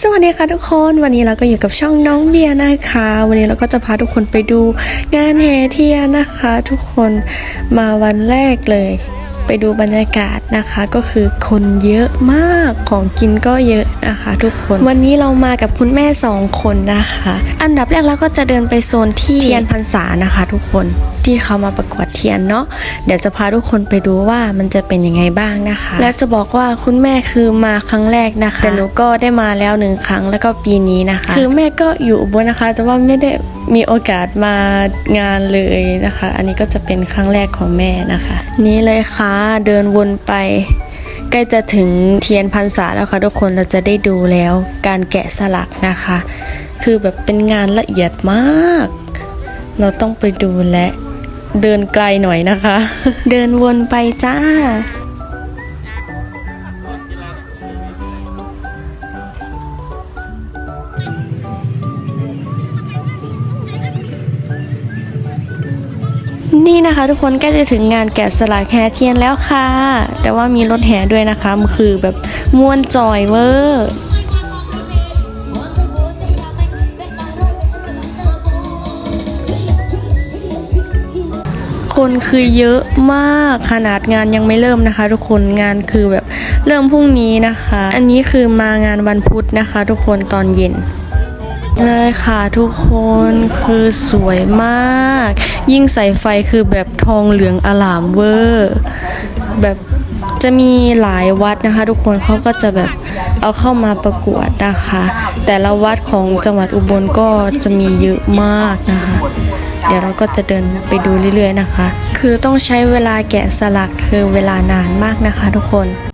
สวัสดีค่ะทุกคนวันนี้เราก็อยู่กับช่องน้องเบียร์นะคะ วันนี้เราก็จะพาทุกคนไปดูงานแห่เทียนนะคะ ทุกคนมาวันแรกเลย ไปดูบรรยากาศนะคะ ก็คือคนเยอะมากของกินก็เยอะนะคะ ทุกคนวันนี้เรามากับคุณแม่สองคนนะคะ อันดับแรกเราก็จะเดินไปโซนที่เทียนพรรษานะคะ ทุกคน ที่เขามาประกวดเทียนเนาะเดี๋ยวจะพาทุกคนไปดูว่ามันจะเป็นยังไงบ้างนะคะ และจะบอกว่าคุณแม่คือมาครั้งแรกนะคะ แต่หนูก็ได้มาแล้วหนึ่งครั้งแล้วก็ปีนี้นะคะ คือแม่ก็อยู่อุบลนะคะ แต่ว่าไม่ได้มีโอกาสมางานเลยนะคะ อันนี้ก็จะเป็นครั้งแรกของแม่นะคะ นี่เลยค่ะเดินวนไปใกล้จะถึงเทียนพรรษาแล้วค่ะทุกคนเราจะได้ดูแล้วการแกะสลักนะคะ คือแบบเป็นงานละเอียดมาก เราต้องไปดูและ เดินไกลหน่อยนะคะ เดินวนไปจ้า นี่นะคะทุกคนใกล้จะถึงงานแกะสลักแห่เทียนแล้วค่ะ แต่ว่ามีรถแห่ด้วยนะคะ มันคือแบบม่วนจอยเวอร์ คนคือเยอะมากขนาดงานยังไม่เริ่มนะคะ ทุกคนงานคือแบบเริ่มพรุ่งนี้นะคะ อันนี้คือมางานวันพุธนะคะ ทุกคนตอนเย็นเลยค่ะทุกคนคือสวยมาก ยิ่งใส่ไฟคือแบบทองเหลืองอลามเวอร์ แบบ จะมีหลายวัดนะคะ ทุกคนเขาก็จะแบบเอาเข้ามาประกวดนะคะ แต่ละวัดของจังหวัดอุบลก็จะมีเยอะมากนะคะ เดี๋ยวเราก็จะเดินไปดูเรื่อยๆนะคะ คือต้องใช้เวลาแกะสลักคือเวลานานมากนะคะ ทุกคน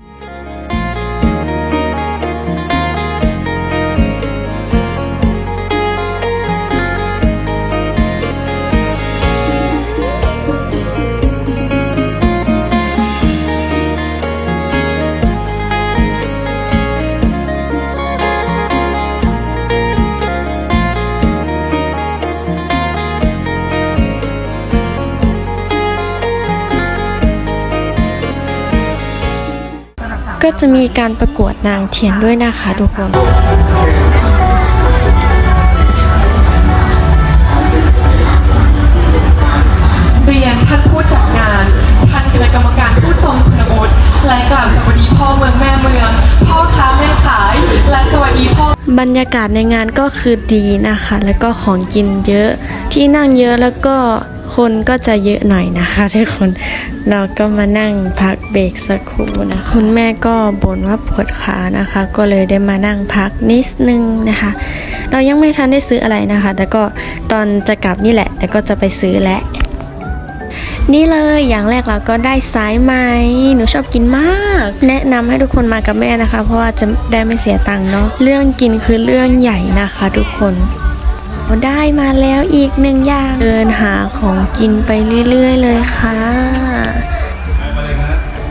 ก็จะมีการประกวดนางเทียนด้วยนะคะทุกคน บรรยากาศในงานก็คือดีนะคะ แล้วก็ของกินเยอะ ที่นั่งเยอะแล้วก็คนก็จะเยอะหน่อยนะคะทุกคนเราก็มานั่งพักเบรกสักครู่นะคุณแม่ก็บ่นว่าปวดขานะคะ ก็เลยได้มานั่งพักนิดนึงนะคะ เรายังไม่ทันได้ซื้ออะไรนะคะ แต่ก็ตอนจะกลับนี่แหละ แต่ก็จะไปซื้อแหละ นี่เลยอย่างแรกเราก็ได้สายไหมหนูชอบกินมาก แนะนำให้ทุกคนมากับแม่นะคะ เพราะว่าจะได้ไม่เสียตังค์เนาะเรื่องกินคือเรื่องใหญ่นะคะทุกคนได้มาแล้วอีกหนึ่งอย่างเดินหาของกินไปเรื่อยๆ เลยค่ะ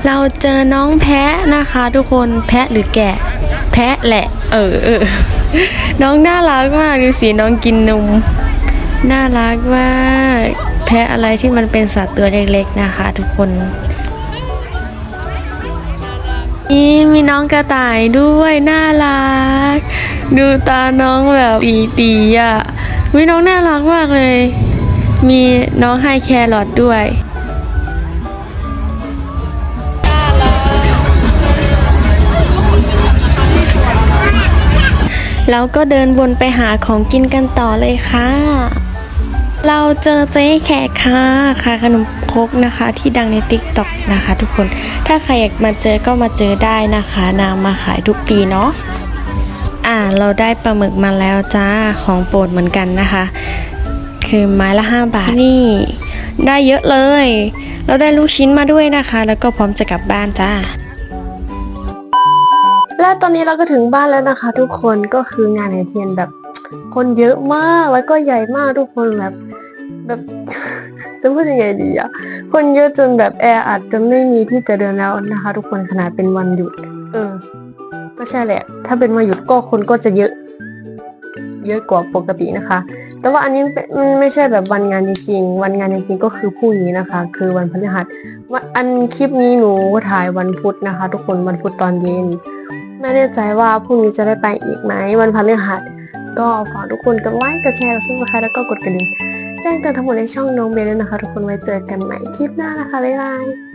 เราเจอน้องแพะนะคะทุกคนแพะหรือแกะ แพะแหละ เออเออน้องน่ารักมากดูสิน้องกินนม น่ารักมาก แพะอะไรที่มันเป็นสัตว์ตัวเล็กๆนะคะ ทุกคน นี่มีน้องกระต่ายด้วยน่ารัก ดูตาน้องแบบตีตีๆอะวิน้องน่ารักมากเลย มีน้องให้แครอทด้วยแล้วก็เดินวนไปหาของกินกันต่อเลยค่ะ เราเจอเจ๊แขกค่ะค่ะขนมครกนะคะ ที่ดังใน t ิ k t o k นะคะ ทุกคน ถ้าใครอยากมาเจอก็มาเจอได้นะคะ นางมาขายทุกปีเนาะอ่าเราได้ปลาหมึกมาแล้วจ้าของโปรดเหมือนกันนะคะ คือไม้ละ 5 บาทนี่ได้เยอะเลย เราได้ลูกชิ้นมาด้วยนะคะ แล้วก็พร้อมจะกลับบ้านจ้าและตอนนี้เราก็ถึงบ้านแล้วนะคะ ทุกคนก็คืองานแห่เทียนแบบคนเยอะมากแล้วก็ใหญ่มากทุกคนแบบ แบบ จะพูดยังไงดีอะคนเยอะจนแบบแออัดจะไม่มีที่จะเดินแล้วนะคะ ทุกคนขนาดเป็นวันหยุด เออ ก็ใช่แหละ ถ้าเป็นวันหยุดก็คนก็จะเยอะ เยอะกว่าปกตินะคะ แต่ว่าอันนี้มันไม่ใช่แบบวันงานจริงๆวันงานจริงๆก็คือพรุ่งนี้นะคะ คือวันพฤหัสวันอันคลิปนี้หนูถ่ายวันพุธนะคะ ทุกคนวันพุธตอนเย็นไม่แน่ใจว่าพรุ่งนี้จะได้ไปอีกไหมวันพฤหัสก็ฝากทุกคนกดไลค์ กดแชร์กดซับสไครต์แล้วก็กดกระดิ่ง แจ้งเตือนทั้งหมดในช่องน้องเบนนะคะ ทุกคนไว้เจอกันใหม่คลิปหน้านะคะบ๊ายบาย